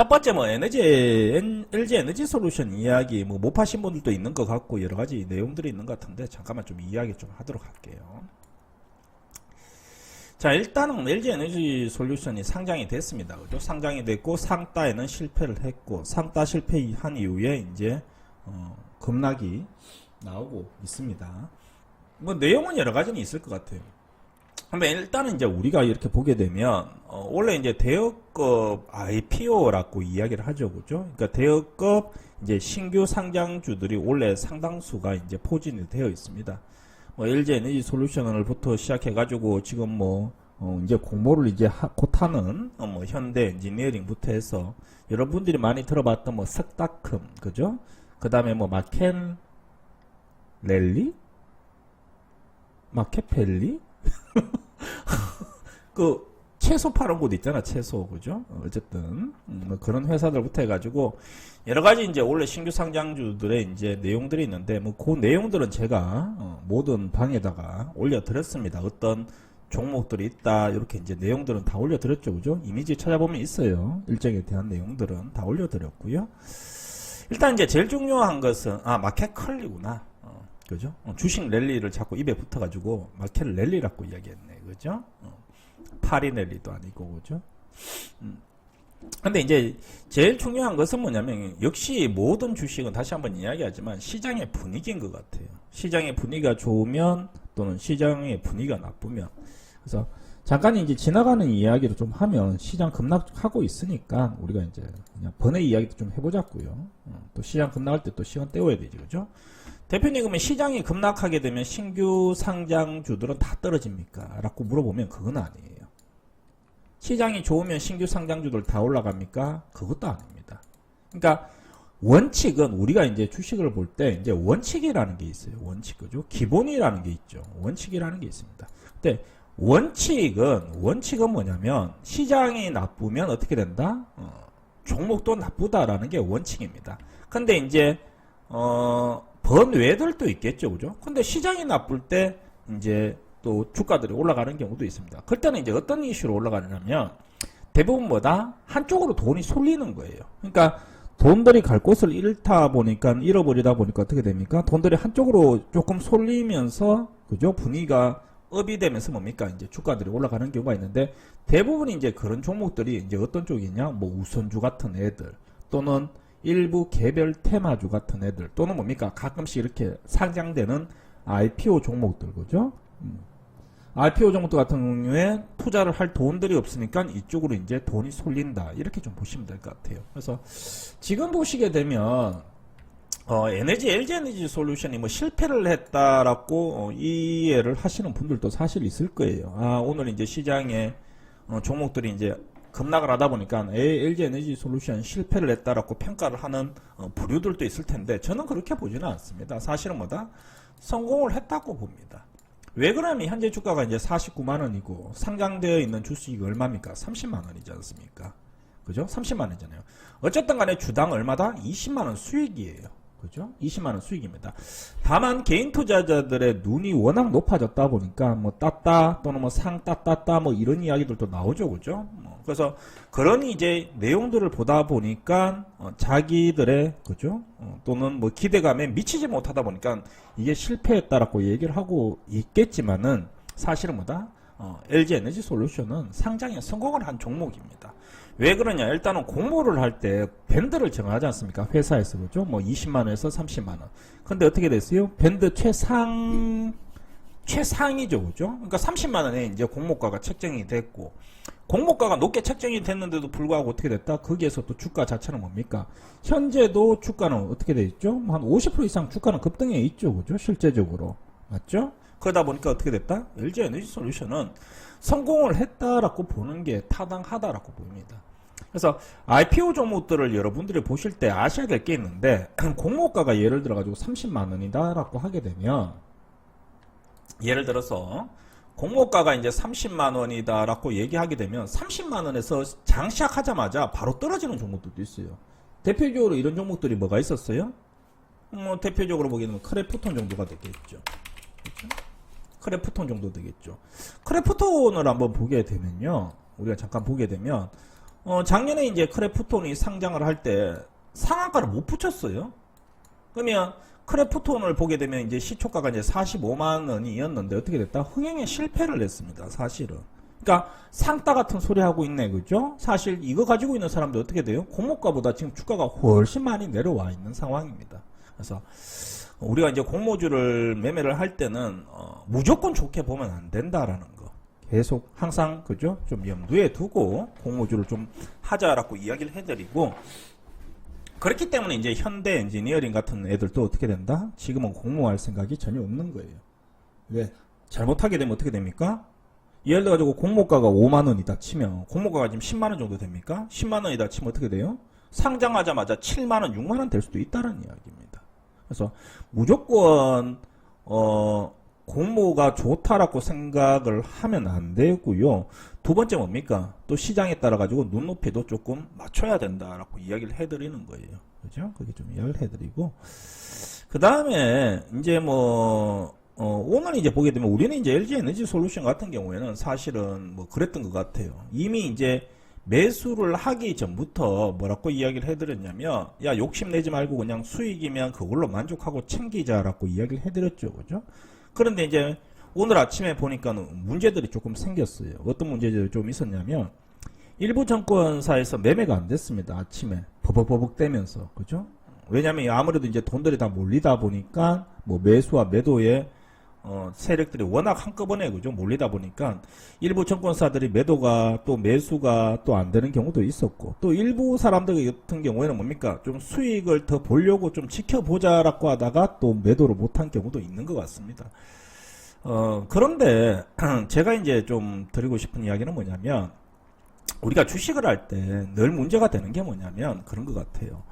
첫 번째 뭐 에너지 엔- LG 에너지 솔루션 이야기 뭐 못 파신 분들도 있는 것 같고 여러 가지 내용들이 있는 것 같은데 잠깐만 좀 이야기 좀 하도록 할게요. 자 일단은 LG 에너지 솔루션이 상장이 됐습니다. 그죠? 상장이 됐고 상따에는 실패를 했고 상따 실패한 이후에 이제 어, 급락이 나오고 있습니다. 뭐 내용은 여러 가지는 있을 것 같아요. 근데 일단은 이제 우리가 이렇게 보게 되면 어, 원래 이제 대여급 IPO라고 이야기를 하죠, 그죠? 그러니까 대여급 이제 신규 상장주들이 원래 상당수가 이제 포진이 되어 있습니다. 뭐 LG 에너지 솔루션을부터 시작해가지고 지금 뭐 어, 이제 공모를 이제 하, 곧 하는 어, 뭐 현대 엔지니어링부터 해서 여러분들이 많이 들어봤던 뭐 석다큼, 그죠? 그 다음에 뭐 마켄 랠리, 마켓펠리, 그 채소 파는 곳 있잖아 채소 그죠? 어, 어쨌든 음, 뭐 그런 회사들부터 해가지고 여러 가지 이제 원래 신규 상장주들의 이제 내용들이 있는데 뭐 그 내용들은 제가 어, 모든 방에다가 올려드렸습니다. 어떤 종목들이 있다 이렇게 이제 내용들은 다 올려드렸죠 그죠? 이미지 찾아보면 있어요. 일정에 대한 내용들은 다 올려드렸고요. 일단 이제 제일 중요한 것은 아 마켓 컬리구나. 어, 그죠 어, 주식 랠리를 자꾸 입에 붙어가지고 마켓 랠리라고 이야기했네 그죠 어. 파리넬리도 아니고 그죠? 음. 근데 이제 제일 중요한 것은 뭐냐면 역시 모든 주식은 다시 한번 이야기하지만 시장의 분위기인 것 같아요. 시장의 분위기가 좋으면 또는 시장의 분위기가 나쁘면 그래서 잠깐 이제 지나가는 이야기를 좀 하면 시장 급락하고 있으니까 우리가 이제 그냥 번외 이야기도 좀 해보자고요. 어, 또 시장 급락할 때 또 시간 때워야 되지 그죠? 대표님 그러면 시장이 급락하게 되면 신규 상장주들은 다 떨어집니까? 라고 물어보면 그건 아니에요. 시장이 좋으면 신규 상장주들 다 올라갑니까? 그것도 아닙니다. 그러니까 원칙은 우리가 이제 주식을 볼 때 이제 원칙이라는 게 있어요. 원칙 그죠? 기본이라는 게 있죠. 원칙이라는 게 있습니다. 근데 원칙은 원칙은 뭐냐면 시장이 나쁘면 어떻게 된다? 어, 종목도 나쁘다라는 게 원칙입니다. 근데 이제 어 번외들도 있겠죠, 그죠? 근데 시장이 나쁠 때 이제 또 주가들이 올라가는 경우도 있습니다. 그때는 이제 어떤 이슈로 올라가냐면 대부분 뭐다 한쪽으로 돈이 쏠리는 거예요. 그러니까 돈들이 갈 곳을 잃다 보니까 잃어버리다 보니까 어떻게 됩니까? 돈들이 한쪽으로 조금 쏠리면서 그죠? 분위기가 업이 되면서 뭡니까? 이제 주가들이 올라가는 경우가 있는데 대부분 이제 그런 종목들이 이제 어떤 쪽이냐? 뭐 우선주 같은 애들 또는 일부 개별 테마주 같은 애들 또는 뭡니까? 가끔씩 이렇게 상장되는 IPO 종목들 그죠? 음. IPO 종목들 같은 경우에 투자를 할 돈들이 없으니까 이쪽으로 이제 돈이 쏠린다 이렇게 좀 보시면 될 것 같아요. 그래서 지금 보시게 되면 어, 에너지 LG 에너지 솔루션이 뭐 실패를 했다라고 어, 이해를 하시는 분들도 사실 있을 거예요. 아 오늘 이제 시장에 어, 종목들이 이제 급락을 하다 보니까 에, LG 에너지 솔루션 실패를 했다라고 평가를 하는 어, 부류들도 있을 텐데 저는 그렇게 보지는 않습니다. 사실은 뭐다 성공을 했다고 봅니다. 왜 그러면 현재 주가가 이제 49만 원이고 상장되어 있는 주식이 얼마입니까? 30만 원이지 않습니까? 그죠? 30만 원이잖아요. 어쨌든 간에 주당 얼마다? 20만 원 수익이에요. 그죠? 20만 원 수익입니다. 다만 개인 투자자들의 눈이 워낙 높아졌다 보니까 뭐 따따 또는 뭐상 따따따 뭐 이런 이야기들도 나오죠. 그죠? 뭐 그래서 그런 이제 내용들을 보다 보니까 어, 자기들의 그죠? 어, 또는 뭐 기대감에 미치지 못하다 보니까 이게 실패했다라고 얘기를 하고 있겠지만은 사실은 뭐다? 어, LG 에너지 솔루션은 상장에 성공을 한 종목입니다. 왜 그러냐? 일단은 공모를 할 때 밴드를 정하지 않습니까? 회사에서 그죠? 뭐 20만 원에서 30만 원. 근데 어떻게 됐어요? 밴드 최상 최상이죠, 그죠? 그러니까 30만 원에 이제 공모가가 책정이 됐고 공모가가 높게 책정이 됐는데도 불구하고 어떻게 됐다? 거기에서 또 주가 자체는 뭡니까? 현재도 주가는 어떻게 돼 있죠? 뭐한50% 이상 주가는 급등해 있죠, 그죠? 실제적으로 맞죠? 그러다 보니까 어떻게 됐다? LG 에너지 솔루션은 성공을 했다라고 보는 게 타당하다라고 보입니다. 그래서 IPO 종목들을 여러분들이 보실 때 아셔야 될 게 있는데 공모가가 예를 들어 가지고 30만 원이다라고 하게 되면 예를 들어서 공모가가 이제 30만 원이다라고 얘기하게 되면 30만 원에서 장 시작하자마자 바로 떨어지는 종목들도 있어요. 대표적으로 이런 종목들이 뭐가 있었어요? 뭐 대표적으로 보게 되면 크래프톤 정도가 되겠죠. 그렇죠? 크래프톤 정도 되겠죠. 크래프톤을 한번 보게 되면요. 우리가 잠깐 보게 되면 어, 작년에 이제 크래프톤이 상장을 할 때 상한가를 못 붙였어요. 그러면 크래프톤을 보게 되면 이제 시초가가 이제 45만 원이었는데 어떻게 됐다? 흥행에 실패를 했습니다. 사실은. 그러니까 상따 같은 소리 하고 있네, 그죠? 사실 이거 가지고 있는 사람들 어떻게 돼요? 공모가보다 지금 주가가 훨씬 많이 내려와 있는 상황입니다. 그래서 우리가 이제 공모주를 매매를 할 때는 어, 무조건 좋게 보면 안 된다라는 거. 계속 항상 그죠? 좀 염두에 두고 공모주를 좀 하자라고 이야기를 해드리고 그렇기 때문에 이제 현대 엔지니어링 같은 애들도 어떻게 된다? 지금은 공모할 생각이 전혀 없는 거예요. 왜? 잘못하게 되면 어떻게 됩니까? 예를 들어 가지고 공모가가 5만 원이다 치면 공모가가 지금 10만 원 정도 됩니까? 10만 원이다 치면 어떻게 돼요? 상장하자마자 7만 원, 6만 원 될 수도 있다는 이야기입니다. 그래서 무조건 어 공모가 좋다라고 생각을 하면 안 되고요. 두 번째 뭡니까? 또 시장에 따라 가지고 눈높이도 조금 맞춰야 된다라고 이야기를 해드리는 거예요. 그죠? 그게 좀 이야기를 해드리고 그 다음에 이제 뭐 어, 오늘 이제 보게 되면 우리는 이제 LG 에너지 솔루션 같은 경우에는 사실은 뭐 그랬던 것 같아요. 이미 이제 매수를 하기 전부터 뭐라고 이야기를 해드렸냐면 야 욕심내지 말고 그냥 수익이면 그걸로 만족하고 챙기자라고 이야기를 해드렸죠. 그죠? 그런데 이제 오늘 아침에 보니까는 문제들이 조금 생겼어요. 어떤 문제들이 좀 있었냐면 일부 정권사에서 매매가 안 됐습니다. 아침에 버벅버벅 떼면서 그죠? 왜냐하면 아무래도 이제 돈들이 다 몰리다 보니까 뭐 매수와 매도에 어, 세력들이 워낙 한꺼번에 그죠 몰리다 보니까 일부 정권사들이 매도가 또 매수가 또 안 되는 경우도 있었고 또 일부 사람들 같은 경우에는 뭡니까 좀 수익을 더 보려고 좀 지켜보자라고 하다가 또 매도를 못한 경우도 있는 것 같습니다. 어, 그런데 제가 이제 좀 드리고 싶은 이야기는 뭐냐면 우리가 주식을 할 때 늘 문제가 되는 게 뭐냐면 그런 것 같아요.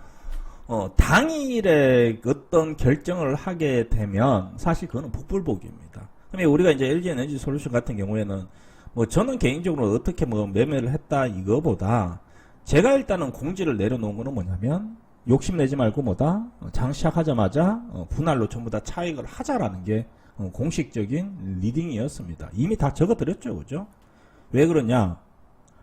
어, 당일에 어떤 결정을 하게 되면 사실 그거는 복불복입니다. 그러면 우리가 이제 LG 에너지 솔루션 같은 경우에는 뭐 저는 개인적으로 어떻게 뭐 매매를 했다 이거보다 제가 일단은 공지를 내려놓은 거는 뭐냐면 욕심내지 말고 뭐다 어, 장 시작하자마자 어, 분할로 전부 다 차익을 하자라는 게 어, 공식적인 리딩이었습니다. 이미 다 적어드렸죠, 그죠? 왜 그러냐?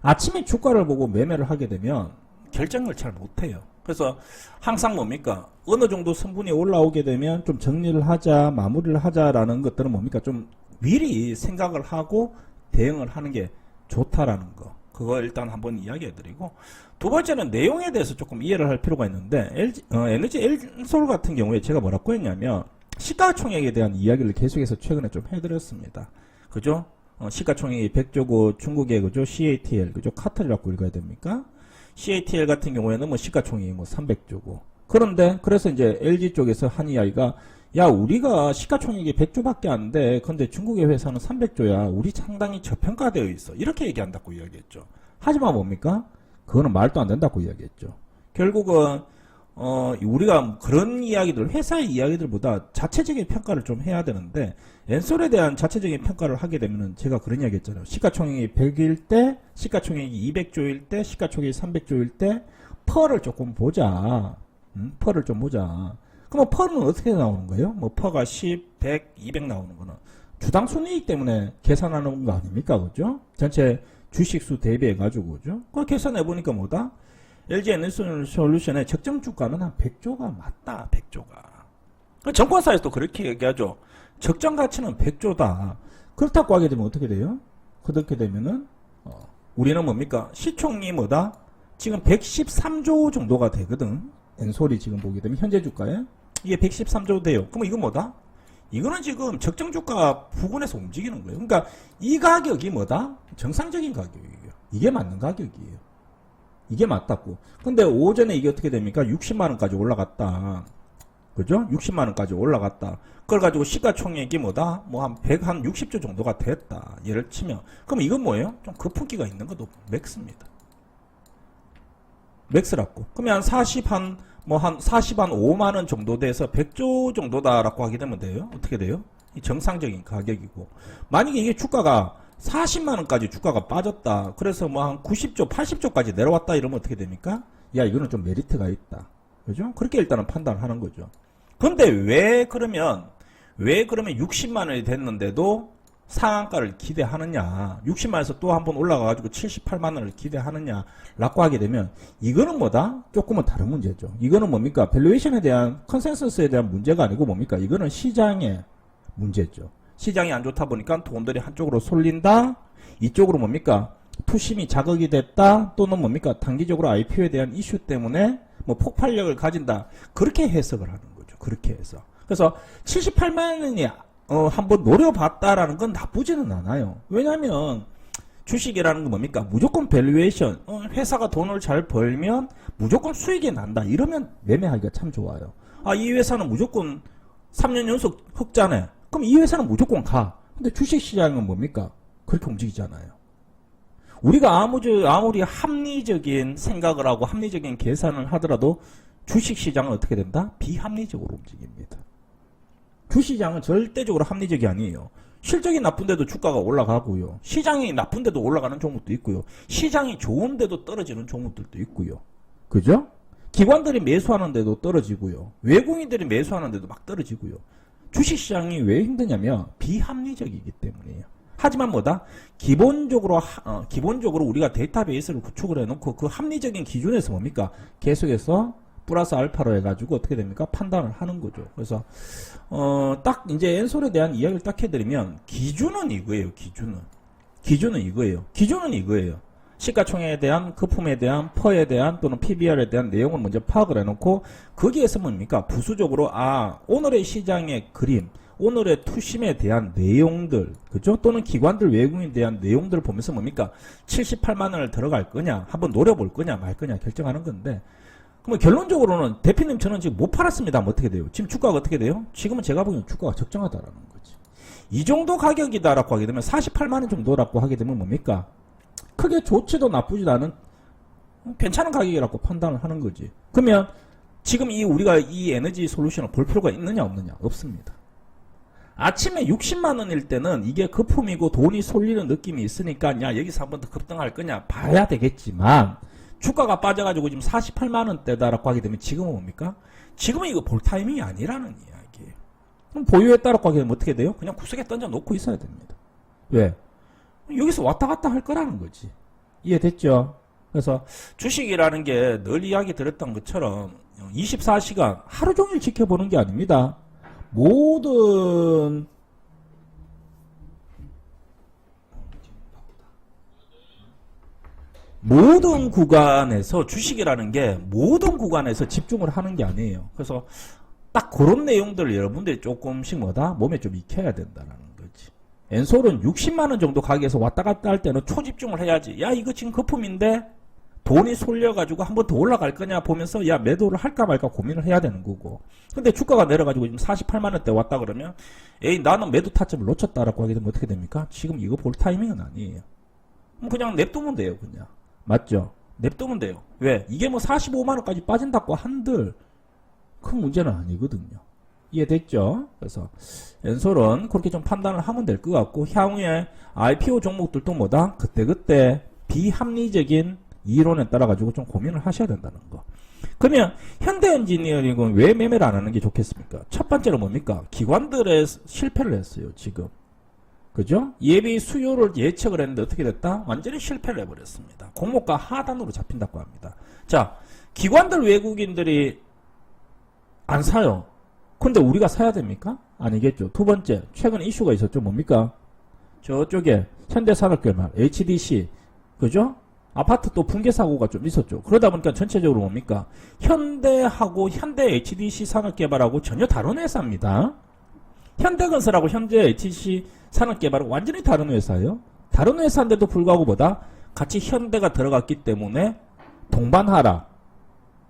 아침에 주가를 보고 매매를 하게 되면 결정을 잘 못해요. 그래서 항상 뭡니까? 어느 정도 성분이 올라오게 되면 좀 정리를 하자, 마무리를 하자라는 것들은 뭡니까? 좀 미리 생각을 하고 대응을 하는 게 좋다라는 거. 그거 일단 한번 이야기해 드리고 두 번째는 내용에 대해서 조금 이해를 할 필요가 있는데 LG, 어, 에너지 엘솔 같은 경우에 제가 뭐라고 했냐면 시가총액에 대한 이야기를 계속해서 최근에 좀 해드렸습니다. 그죠? 어, 시가총액이 100조고 중국의 그죠? CATL 그죠? 카탈이라고 읽어야 됩니까? CATL 같은 경우에는 뭐 시가총액이 뭐 300조고. 그런데 그래서 이제 LG 쪽에서 한 이야기가 야 우리가 시가총액이 100조밖에 안 돼. 근데 중국의 회사는 300조야. 우리 상당히 저평가되어 있어. 이렇게 얘기한다고 이야기했죠. 하지만 뭡니까? 그거는 말도 안 된다고 이야기했죠. 결국은 어, 우리가 그런 이야기들, 회사의 이야기들보다 자체적인 평가를 좀 해야 되는데, 엔솔에 대한 자체적인 평가를 하게 되면은 제가 그런 이야기 했잖아요. 시가총액이 100일 때, 시가총액이 200조일 때, 시가총액이 300조일 때, 펄을 조금 보자. 음, 펄을 좀 보자. 그럼 펄은 어떻게 나오는 거예요? 뭐, 퍼가 10, 100, 200 나오는 거는. 주당 순이익 때문에 계산하는 거 아닙니까? 그죠? 전체 주식수 대비해가지고, 그죠? 그걸 계산해보니까 뭐다? LG 에너지 솔루션의 적정 주가는 한 100조가 맞다. 100조가. 정권사에서도 그렇게 얘기하죠. 적정 가치는 100조다. 그렇다고 하게 되면 어떻게 돼요? 그렇게 되면은 어, 우리는 뭡니까? 시총이 뭐다? 지금 113조 정도가 되거든. 엔솔이 지금 보게 되면 현재 주가에 이게 113조 돼요. 그럼 이건 뭐다? 이거는 지금 적정 주가 부근에서 움직이는 거예요. 그러니까 이 가격이 뭐다? 정상적인 가격이에요. 이게 맞는 가격이에요. 이게 맞다고. 근데 오전에 이게 어떻게 됩니까? 60만원까지 올라갔다. 그죠? 60만원까지 올라갔다. 그걸 가지고 시가총액이 뭐다? 뭐 한 100, 한 60조 정도가 됐다. 예를 치면. 그럼 이건 뭐예요? 좀 거품기가 있는 것도 맥스입니다. 맥스라고. 그러면 한 40, 한, 뭐 한 40, 한 5만원 정도 돼서 100조 정도다라고 하게 되면 돼요? 어떻게 돼요? 이 정상적인 가격이고. 만약에 이게 주가가 40만 원까지 주가가 빠졌다. 그래서 뭐 한 90조, 80조까지 내려왔다 이러면 어떻게 됩니까? 야, 이거는 좀 메리트가 있다. 그죠? 그렇게 일단은 판단하는 거죠. 근데 왜 그러면 왜 그러면 60만 원이 됐는데도 상한가를 기대하느냐, 60만에서 또 한 번 올라가가지고 78만 원을 기대하느냐 라고 하게 되면 이거는 뭐다? 조금은 다른 문제죠. 이거는 뭡니까? 밸류에이션에 대한 컨센서스에 대한 문제가 아니고 뭡니까? 이거는 시장의 문제죠. 시장이 안 좋다 보니까 돈들이 한쪽으로 쏠린다. 이쪽으로 뭡니까? 투심이 자극이 됐다. 또는 뭡니까? 단기적으로 IPO에 대한 이슈 때문에 뭐 폭발력을 가진다. 그렇게 해석을 하는 거죠. 그렇게 해서. 그래서 78만 원이 어, 한번 노려봤다라는 건 나쁘지는 않아요. 왜냐면 주식이라는 건 뭡니까? 무조건 밸류에이션. 어, 회사가 돈을 잘 벌면 무조건 수익이 난다. 이러면 매매하기가 참 좋아요. 아, 이 회사는 무조건 3년 연속 흑자네. 그럼 이 회사는 무조건 가. 근데 주식 시장은 뭡니까? 그렇게 움직이잖아요. 우리가 아무리, 아무리 합리적인 생각을 하고 합리적인 계산을 하더라도 주식 시장은 어떻게 된다? 비합리적으로 움직입니다. 주시장은 절대적으로 합리적이 아니에요. 실적이 나쁜데도 주가가 올라가고요. 시장이 나쁜데도 올라가는 종목도 있고요. 시장이 좋은데도 떨어지는 종목들도 있고요. 그죠? 기관들이 매수하는데도 떨어지고요. 외국인들이 매수하는데도 막 떨어지고요. 주식시장이 왜 힘드냐면 비합리적이기 때문이에요. 하지만 뭐다? 기본적으로 하- 어, 기본적으로 우리가 데이터베이스를 구축을 해놓고 그 합리적인 기준에서 뭡니까? 계속해서 플러스 알파로 해가지고 어떻게 됩니까? 판단을 하는 거죠. 그래서 어, 딱 이제 엔솔에 대한 이야기를 딱 해드리면 기준은 이거예요. 기준은 기준은 이거예요. 기준은 이거예요. 시가총액에 대한 거품에 대한 퍼에 대한 또는 PBR에 대한 내용을 먼저 파악을 해놓고 거기에서 뭡니까 부수적으로 아 오늘의 시장의 그림 오늘의 투심에 대한 내용들 그죠 또는 기관들 외국인에 대한 내용들을 보면서 뭡니까 78만 원을 들어갈 거냐 한번 노려볼 거냐 말 거냐 결정하는 건데 그러면 결론적으로는 대표님 저는 지금 못 팔았습니다. 하면 어떻게 돼요? 지금 주가가 어떻게 돼요? 지금은 제가 보기엔 주가가 적정하다라는 거지. 이 정도 가격이다라고 하게 되면 48만 원 정도라고 하게 되면 뭡니까? 크게 좋지도 나쁘지도 않은 괜찮은 가격이라고 판단을 하는 거지. 그러면 지금 이 우리가 이 에너지 솔루션을 볼 필요가 있느냐 없느냐? 없습니다. 아침에 60만 원일 때는 이게 거품이고 돈이 쏠리는 느낌이 있으니까 야 여기서 한 번 더 급등할 거냐 봐야 되겠지만 주가가 빠져가지고 지금 48만 원대다라고 하게 되면 지금은 뭡니까? 지금은 이거 볼 타이밍이 아니라는 이야기. 그럼 보유했다라고 하게 되면 어떻게 돼요? 그냥 구석에 던져 놓고 있어야 됩니다. 왜? 여기서 왔다 갔다 할 거라는 거지. 이해됐죠? 그래서 주식이라는 게 늘 이야기 드렸던 것처럼 24시간 하루 종일 지켜보는 게 아닙니다. 모든 모든 구간에서 주식이라는 게 모든 구간에서 집중을 하는 게 아니에요. 그래서 딱 그런 내용들을 여러분들이 조금씩 뭐다 몸에 좀 익혀야 된다는. 엔솔은 60만 원 정도 가격에서 왔다 갔다 할 때는 초집중을 해야지. 야 이거 지금 거품인데 돈이 쏠려가지고 한 번 더 올라갈 거냐 보면서 야 매도를 할까 말까 고민을 해야 되는 거고. 근데 주가가 내려가지고 지금 48만 원대 왔다 그러면 에이 나는 매도 타점을 놓쳤다라고 하게 되면 어떻게 됩니까? 지금 이거 볼 타이밍은 아니에요. 그럼 그냥 냅두면 돼요 그냥. 맞죠? 냅두면 돼요. 왜? 이게 뭐 45만 원까지 빠진다고 한들 큰 문제는 아니거든요. 이해됐죠? 그래서 엔솔은 그렇게 좀 판단을 하면 될 것 같고 향후에 IPO 종목들도 뭐다? 그때그때 비합리적인 이론에 따라 가지고 좀 고민을 하셔야 된다는 거. 그러면 현대엔지니어링은 왜 매매를 안 하는 게 좋겠습니까? 첫 번째로 뭡니까? 기관들의 실패를 했어요, 지금. 그죠? 예비 수요를 예측을 했는데 어떻게 됐다? 완전히 실패를 해버렸습니다. 공모가 하단으로 잡힌다고 합니다. 자, 기관들 외국인들이 안 사요. 근데 우리가 사야 됩니까? 아니겠죠. 두 번째, 최근 이슈가 있었죠. 뭡니까? 저쪽에 현대산업개발, HDC, 그죠? 아파트 또 붕괴 사고가 좀 있었죠. 그러다 보니까 전체적으로 뭡니까? 현대하고 현대 HDC 산업개발하고 전혀 다른 회사입니다. 현대건설하고 현대 HDC 산업개발은 완전히 다른 회사예요. 다른 회사인데도 불구하고 보다 같이 현대가 들어갔기 때문에 동반하라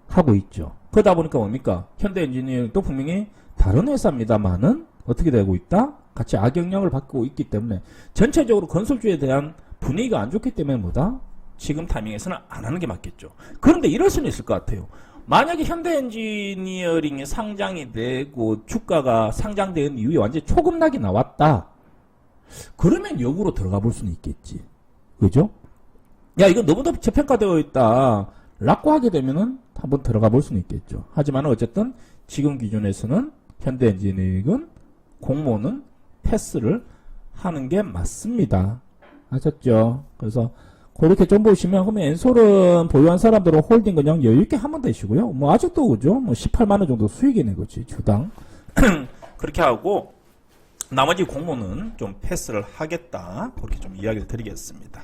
하고 있죠. 그러다 보니까 뭡니까? 현대 엔지니어링도 분명히 다른 회사입니다만은 어떻게 되고 있다? 같이 악영향을 받고 있기 때문에 전체적으로 건설주에 대한 분위기가 안 좋기 때문에 뭐다? 지금 타이밍에서는 안 하는 게 맞겠죠. 그런데 이럴 수는 있을 것 같아요. 만약에 현대 엔지니어링이 상장이 되고 주가가 상장된 이후에 완전히 초급락이 나왔다. 그러면 역으로 들어가 볼 수는 있겠지. 그죠? 야, 이거 너무나 저평가되어 있다. 라고 하게 되면은 한번 들어가 볼 수는 있겠죠. 하지만 어쨌든 지금 기준에서는 현대 엔지니어링은 공모는 패스를 하는 게 맞습니다. 아셨죠? 그래서 그렇게 좀 보시면 그러면 엔솔은 보유한 사람들은 홀딩 그냥 여유 있게 하면 되시고요. 뭐 아직도 그죠? 뭐 18만 원 정도 수익이네 그지 주당. 그렇게 하고 나머지 공모는 좀 패스를 하겠다. 그렇게 좀 이야기를 드리겠습니다.